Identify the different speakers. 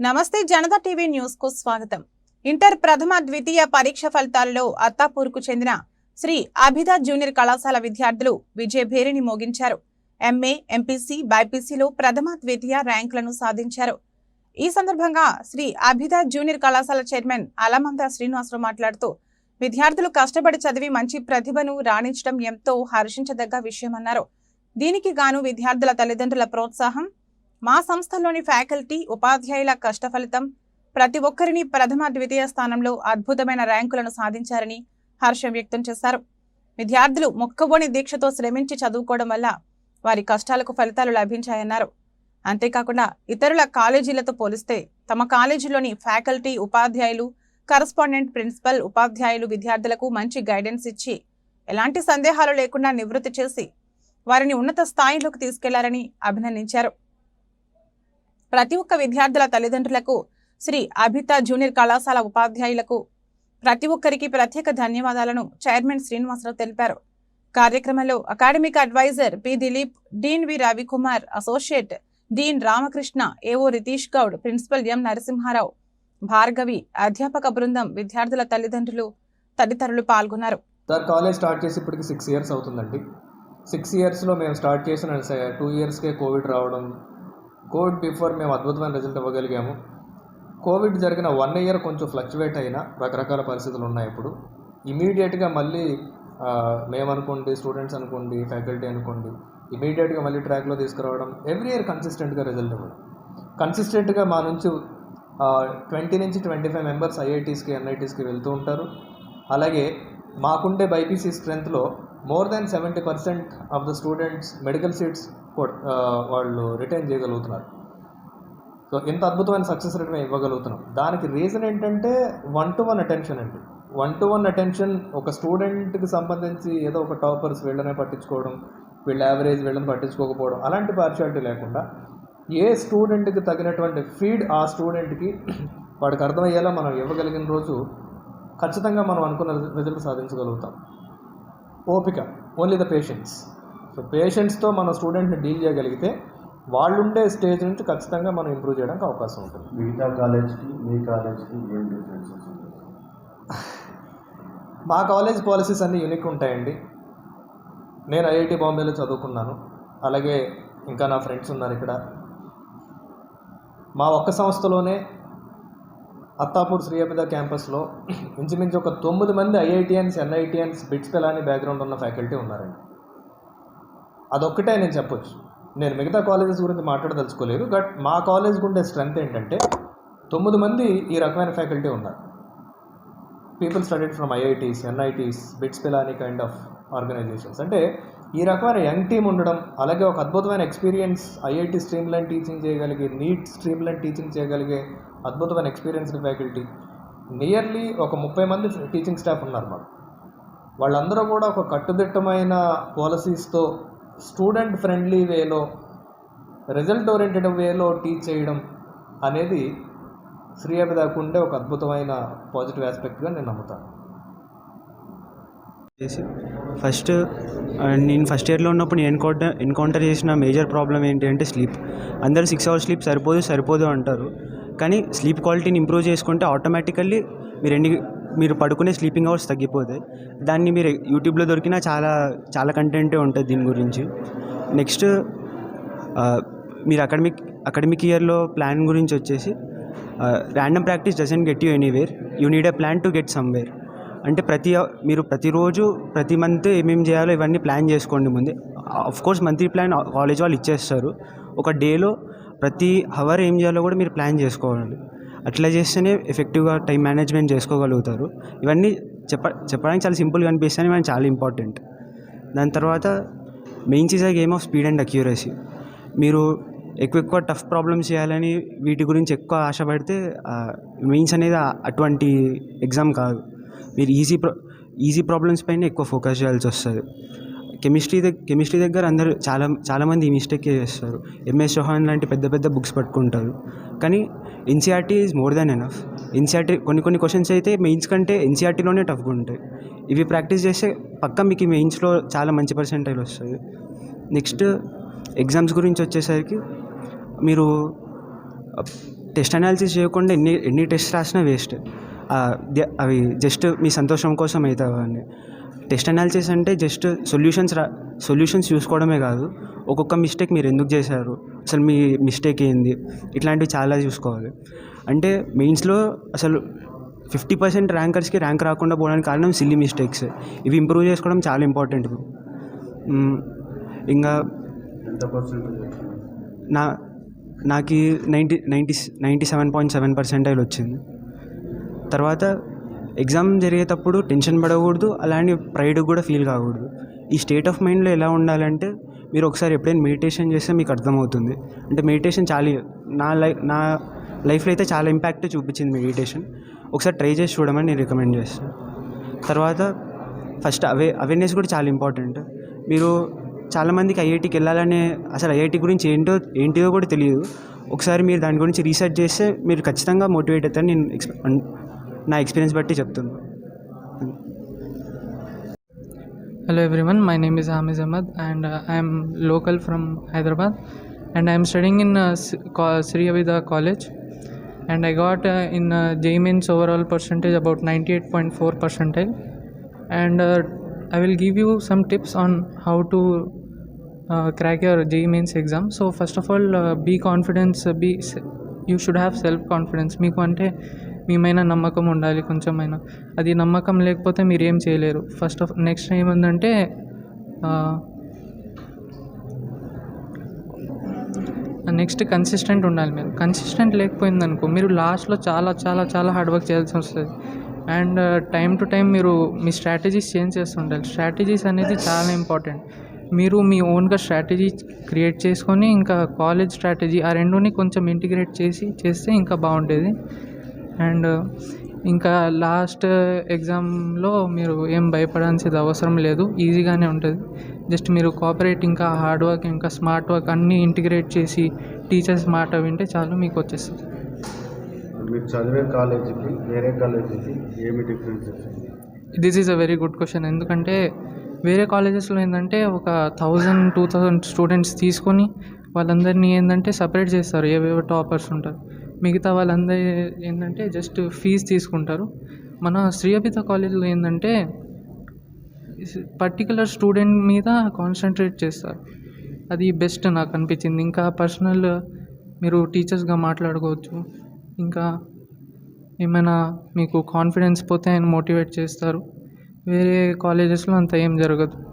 Speaker 1: నమస్తే జనతా టీవీ న్యూస్కు స్వాగతం. ఇంటర్ ప్రథమ ద్వితీయ పరీక్ష ఫలితాలలో అత్తాపూర్కు చెందిన శ్రీ అభిద జూనియర్ కళాశాల విద్యార్థులు విజయ భేరిని మోగించారు. ఎంఏ ఎంపీసీ బైపీసీలో ప్రథమ ద్వితీయ ర్యాంకులను సాధించారు. ఈ సందర్భంగా శ్రీ అభిధ జూనియర్ కళాశాల చైర్మన్ అలమంద శ్రీనివాసరావు మాట్లాడుతూ విద్యార్థులు కష్టపడి చదివి మంచి ప్రతిభను రాణించడం ఎంతో హర్షించదగ్గ విషయమన్నారు. దీనికి గాను విద్యార్థుల తల్లిదండ్రుల ప్రోత్సాహం మా సంస్థలోని ఫ్యాకల్టీ ఉపాధ్యాయుల కష్ట ఫలితం ప్రతి ఒక్కరిని ప్రథమ ద్వితీయ స్థానంలో అద్భుతమైన ర్యాంకులను సాధించారని హర్షం వ్యక్తం చేశారు. విద్యార్థులు మొక్కబోని దీక్షతో శ్రమించి చదువుకోవడం వల్ల వారి కష్టాలకు ఫలితాలు లభించాయన్నారు. అంతేకాకుండా ఇతరుల కాలేజీలతో పోలిస్తే తమ కాలేజీలోని ఫ్యాకల్టీ ఉపాధ్యాయులు కరస్పాండెంట్ ప్రిన్సిపల్ ఉపాధ్యాయులు విద్యార్థులకు మంచి గైడెన్స్ ఇచ్చి ఎలాంటి సందేహాలు లేకుండా నివృత్తి చేసి వారిని ఉన్నత స్థాయిలోకి తీసుకెళ్ళారని అభినందించారు. ప్రతి ఒక్క విద్యార్థుల తల్లిదండ్రులకు శ్రీ అభిత జూనియర్ కళాశాల ఉపాధ్యాయులకు ప్రతి ఒక్కరికి ప్రత్యేక ధన్యవాదాలను చైర్మన్ శ్రీనివాసరావు తెలిపారు. కార్యక్రమంలో academic advisor P Dilip dean V Ravi Kumar associate dean Ramakrishna AO Ritish Goud principal M Narasimha Rao Bhargavi అధ్యాపక బృందం విద్యార్థుల తల్లిదండ్రులు తదితరులు పాల్గొన్నారు.
Speaker 2: సార్ కాలేజ్ స్టార్ట్ చేసి ఇప్పటికి సిక్స్ ఇయర్స్ అవుతుందండి. సిక్స్ ఇయర్స్లో మేము స్టార్ట్ చేసిన టూ ఇయర్స్కే కోవిడ్ రావడం కోవిడ్ బిఫోర్ మేము అద్భుతమైన రిజల్ట్ ఇవ్వగలిగాము. కోవిడ్ జరిగిన వన్ ఇయర్ కొంచెం ఫ్లక్చువేట్ అయినా రకరకాల పరిస్థితులు ఉన్నాయి ఇప్పుడు. ఇమీడియట్గా మళ్ళీ మేమనుకోండి స్టూడెంట్స్ అనుకోండి ఫ్యాకల్టీ అనుకోండి ఇమీడియట్గా మళ్ళీ ట్రాక్లో తీసుకురావడం ఎవ్రీ ఇయర్ కన్సిస్టెంట్గా రిజల్ట్ ఇవ్వడం. కన్సిస్టెంట్గా మా నుంచి ట్వంటీ నుంచి ట్వంటీ ఫైవ్ మెంబర్స్ ఐఐటీస్కి ఎన్ఐటీస్కి వెళ్తూ ఉంటారు. అలాగే మాకుండే BiPC స్ట్రెంత్లో more than seventy percent of the students medical seats వాళ్ళు రిటైన్ చేయగలుగుతున్నారు. సో ఇంత అద్భుతమైన సక్సెస్ రేట్ మేము ఇవ్వగలుగుతున్నాం. దానికి రీజన్ ఏంటంటే వన్ టు వన్ అటెన్షన్ అండి. వన్ టు వన్ అటెన్షన్ ఒక స్టూడెంట్కి సంబంధించి ఏదో ఒక టాపర్స్ వీళ్ళనే పట్టించుకోవడం వీళ్ళ యావరేజ్ వీళ్ళని పట్టించుకోకపోవడం అలాంటి పార్షాలిటీ లేకుండా ఏ స్టూడెంట్కి తగినటువంటి ఫీడ్ ఆ స్టూడెంట్కి వాడికి అర్థమయ్యేలా మనం ఇవ్వగలిగిన రోజు ఖచ్చితంగా మనం అనుకున్న రిజల్ట్ సాధించగలుగుతాం. ఓపిక ఓన్లీ ద పేషెంట్స్ సో పేషెంట్స్తో మన స్టూడెంట్ని డీల్ చేయగలిగితే వాళ్ళుండే స్టేజ్ నుంచి ఖచ్చితంగా మనం ఇంప్రూవ్ చేయడానికి అవకాశం ఉంటుంది.
Speaker 3: మిగతా కాలేజ్కి మీ కాలేజ్కి ఏం డిఫరెన్సెస్
Speaker 2: మా కాలేజ్ పాలసీస్ అన్నీ యూనిక్ ఉంటాయండి. నేను ఐఐటి బాంబేలో చదువుకున్నాను. అలాగే ఇంకా నా ఫ్రెండ్స్ ఉన్నారు ఇక్కడ. మా ఒక్క సంస్థలోనే అత్తాపూర్ శ్రీయపిద క్యాంపస్లో ఇంచుమించు ఒక తొమ్మిది మంది IITians NITians BITS Pilani background ఉన్న ఫ్యాకల్టీ ఉన్నారండి. అదొక్కటే నేను చెప్పొచ్చు. నేను మిగతా కాలేజెస్ గురించి మాట్లాడదలుచుకోలేదు బట్ మా కాలేజ్కి ఉండే స్ట్రెంగ్త్ ఏంటంటే తొమ్మిది మంది ఈ రకమైన ఫ్యాకల్టీ ఉన్నారు. People studied from IITs NITs BITS Pilani kind of organisations అంటే ఈ రకమైన యంగ్ టీమ్ ఉండడం అలాగే ఒక అద్భుతమైన experience IIT stream line teaching చేయగలిగే నీట్ స్ట్రీమ్ లైన్ టీచింగ్ చేయగలిగే అద్భుతమైన ఎక్స్పీరియన్స్డ్ ఫ్యాకల్టీ నియర్లీ ఒక ముప్పై మంది టీచింగ్ స్టాఫ్ ఉన్నారు మాకు. వాళ్ళందరూ కూడా ఒక కట్టుదిట్టమైన పాలసీస్తో స్టూడెంట్ ఫ్రెండ్లీ వేలో రిజల్ట్ ఓరియంటెడ్ వేలో టీచ్ చేయడం అనేది శ్రీ అభిదాకు ఉండే ఒక అద్భుతమైన పాజిటివ్ ఆస్పెక్ట్గా నేను నమ్ముతాను.
Speaker 4: ఫస్ట్ నేను ఫస్ట్ ఇయర్లో ఉన్నప్పుడు నేను ఎన్కౌంటర్ ఎన్కౌంటర్ చేసిన మేజర్ ప్రాబ్లం ఏంటి అంటే స్లీప్ అందరు సిక్స్ అవర్స్ స్లీప్ సరిపోదు సరిపోదు అంటారు. కానీ స్లీప్ క్వాలిటీని ఇంప్రూవ్ చేసుకుంటే ఆటోమేటికల్లీ మీరు ఎన్ని మీరు పడుకునే స్లీపింగ్ అవర్స్ తగ్గిపోతాయి. దాన్ని మీరు యూట్యూబ్లో దొరికినా చాలా చాలా కంటెంటే ఉంటుంది దీని గురించి. నెక్స్ట్ మీరు అకాడమిక్ అకాడమిక్ ఇయర్లో ప్లాన్ గురించి వచ్చేసి random practice doesn't get you anywhere you need a plan to get somewhere అంటే ప్రతి మీరు ప్రతిరోజు ప్రతి మంత్ ఏమేమి చేయాలో ఇవన్నీ ప్లాన్ చేసుకోండి ముందే. Of course monthly plan college వాళ్ళు ఇచ్చేస్తారు. ఒక డేలో ప్రతి హవర్ ఏం చేయాలో కూడా మీరు ప్లాన్ చేసుకోవాలి. అట్లా చేస్తేనే ఎఫెక్టివ్గా టైం మేనేజ్మెంట్ చేసుకోగలుగుతారు. ఇవన్నీ చెప్ప చెప్పడానికి చాలా సింపుల్గా అనిపిస్తాయి ఇవన్నీ చాలా ఇంపార్టెంట్ దాని తర్వాత mains is a game of speed and accuracy మీరు ఎక్కువ ఎక్కువ టఫ్ ప్రాబ్లమ్స్ చేయాలని వీటి గురించి ఎక్కువ ఆశపడితే మెయిన్స్ అనేది అటువంటి ఎగ్జామ్ కాదు. మీరు ఈజీ ప్రా ఈజీ ప్రాబ్లమ్స్ పైన ఎక్కువ ఫోకస్ చేయాల్సి వస్తుంది. కెమిస్ట్రీ దగ్గర కెమిస్ట్రీ దగ్గర అందరూ చాలా చాలామంది ఈ మిస్టేకే చేస్తారు. ఎంఎస్ చౌహాన్ లాంటి పెద్ద పెద్ద బుక్స్ పట్టుకుంటారు. కానీ NCERT is more than enough NCERT కొన్ని కొన్ని క్వశ్చన్స్ అయితే మెయిన్స్ కంటే ఎన్సీఆర్టీలోనే టఫ్గా ఉంటాయి. ఇవి ప్రాక్టీస్ చేస్తే పక్క మీకు మెయిన్స్లో చాలా మంచి పర్సెంటేజ్ వస్తుంది నెక్స్ట్ ఎగ్జామ్స్ గురించి వచ్చేసరికి మీరు టెస్ట్ అనాలిసిస్ చేయకుండా ఎన్ని ఎన్ని టెస్ట్ రాసినా వేస్ట్ అవి జస్ట్ మీ సంతోషం కోసం అవుతాయి అవన్నీ టెస్ట్ అనాలిసిస్ అంటే జస్ట్ సొల్యూషన్స్ రా సొల్యూషన్స్ చూసుకోవడమే కాదు. ఒక్కొక్క మిస్టేక్ మీరు ఎందుకు చేశారు? అసలు మీ మిస్టేక్ ఏంది? ఇట్లాంటివి చాలా చూసుకోవాలి. అంటే మెయిన్స్లో అసలు ఫిఫ్టీ పర్సెంట్ ర్యాంకర్స్కి ర్యాంక్ రాకుండా పోవడానికి కారణం సిల్లీ మిస్టేక్స్. ఇవి ఇంప్రూవ్ చేసుకోవడం చాలా ఇంపార్టెంట్. ఇంకా నా నాకు ninety ninety ninety seven point seven percentile వచ్చింది. తర్వాత ఎగ్జామ్ జరిగేటప్పుడు టెన్షన్ పడకూడదు అలానే ప్రైడ్ కూడా ఫీల్ కాకూడదు. ఈ స్టేట్ ఆఫ్ మైండ్లో ఎలా ఉండాలంటే మీరు ఒకసారి ఎప్పుడైనా మెడిటేషన్ చేస్తే మీకు అర్థమవుతుంది. అంటే మెడిటేషన్ చాలా నా లైఫ్ నా లైఫ్లో అయితే చాలా ఇంపాక్ట్ చూపించింది మెడిటేషన్ ఒకసారి ట్రై చేసి చూడమని నేను రికమెండ్ చేస్తాను తర్వాత ఫస్ట్ అవే అవేర్నెస్ కూడా చాలా ఇంపార్టెంట్ మీరు చాలామందికి ఐఐటికి వెళ్ళాలనే అసలు ఐఐటి గురించి ఏంటో ఏంటిదో కూడా తెలియదు. ఒకసారి మీరు దాని గురించి రీసెర్చ్ చేస్తే మీరు ఖచ్చితంగా మోటివేట్ అవుతారని నేను ఎక్స్పె నా ఎక్స్పీరియన్స్ బట్టి
Speaker 5: చెప్తుంది hello everyone my name is Hamiz Ahmed and I'm local from Hyderabad and I'm studying in Shri Avida college and I got in JEE means overall percentage about ninety eight point four percentage and I will give you some tips on how to crack your JEE mains exam so first of all be confidence be you should have self confidence మీకు అంటే మీ నమ్మకం ఉండాలి కొంచెమైనా. అది నమ్మకం లేకపోతే మీరు ఏం చేయలేరు ఫస్ట్ ఆఫ్ నెక్స్ట్ ఏముందంటే నెక్స్ట్ కన్సిస్టెంట్ ఉండాలి మీరు. కన్సిస్టెంట్ లేకపోయింది అనుకో మీరు లాస్ట్లో చాలా చాలా చాలా హార్డ్ వర్క్ చేయాల్సి వస్తుంది. అండ్ టైం టు టైం మీరు మీ స్ట్రాటజీస్ చేంజ్ చేస్తుండాలి స్ట్రాటజీస్ అనేది చాలా ఇంపార్టెంట్ మీరు మీ ఓన్గా స్ట్రాటజీ క్రియేట్ చేసుకొని ఇంకా కాలేజ్ స్ట్రాటజీ ఆ రెండుని కొంచెం ఇంటిగ్రేట్ చేసి చేస్తే ఇంకా బాగుండేది. అండ్ ఇంకా లాస్ట్ ఎగ్జామ్లో మీరు ఏం భయపడాల్సింది అవసరం లేదు ఈజీగానే ఉంటుంది. జస్ట్ మీరు కోఆపరేట్ ఇంకా హార్డ్ వర్క్ ఇంకా స్మార్ట్ వర్క్ అన్నీ ఇంటిగ్రేట్ చేసి టీచర్స్ మాట వింటే చాలు మీకు వచ్చేస్తుంది.
Speaker 3: మీరు చదివే కాలేజీకి వేరే కాలేజీకి ఏమి differences
Speaker 5: this is a very good question ఎందుకంటే వేరే కాలేజెస్లో ఏంటంటే ఒక థౌజండ్ టూ థౌజండ్ స్టూడెంట్స్ తీసుకొని వాళ్ళందరినీ ఏంటంటే సపరేట్ చేస్తారు. ఏవేవో టాపర్స్ ఉంటారు. మిగతా వాళ్ళందరూ ఏంటంటే జస్ట్ ఫీజు తీసుకుంటారు. మన శ్రీయపిత కాలేజీలో ఏంటంటే పర్టికులర్ స్టూడెంట్ మీద కాన్సన్ట్రేట్ చేస్తారు. అది బెస్ట్ నాకు అనిపించింది. ఇంకా పర్సనల్ మీరు టీచర్స్గా మాట్లాడుకోవచ్చు. ఇంకా ఏమైనా మీకు కాన్ఫిడెన్స్ పోతే ఆయన మోటివేట్ చేస్తారు. వేరే కాలేజెస్లో అంత ఏం జరగదు.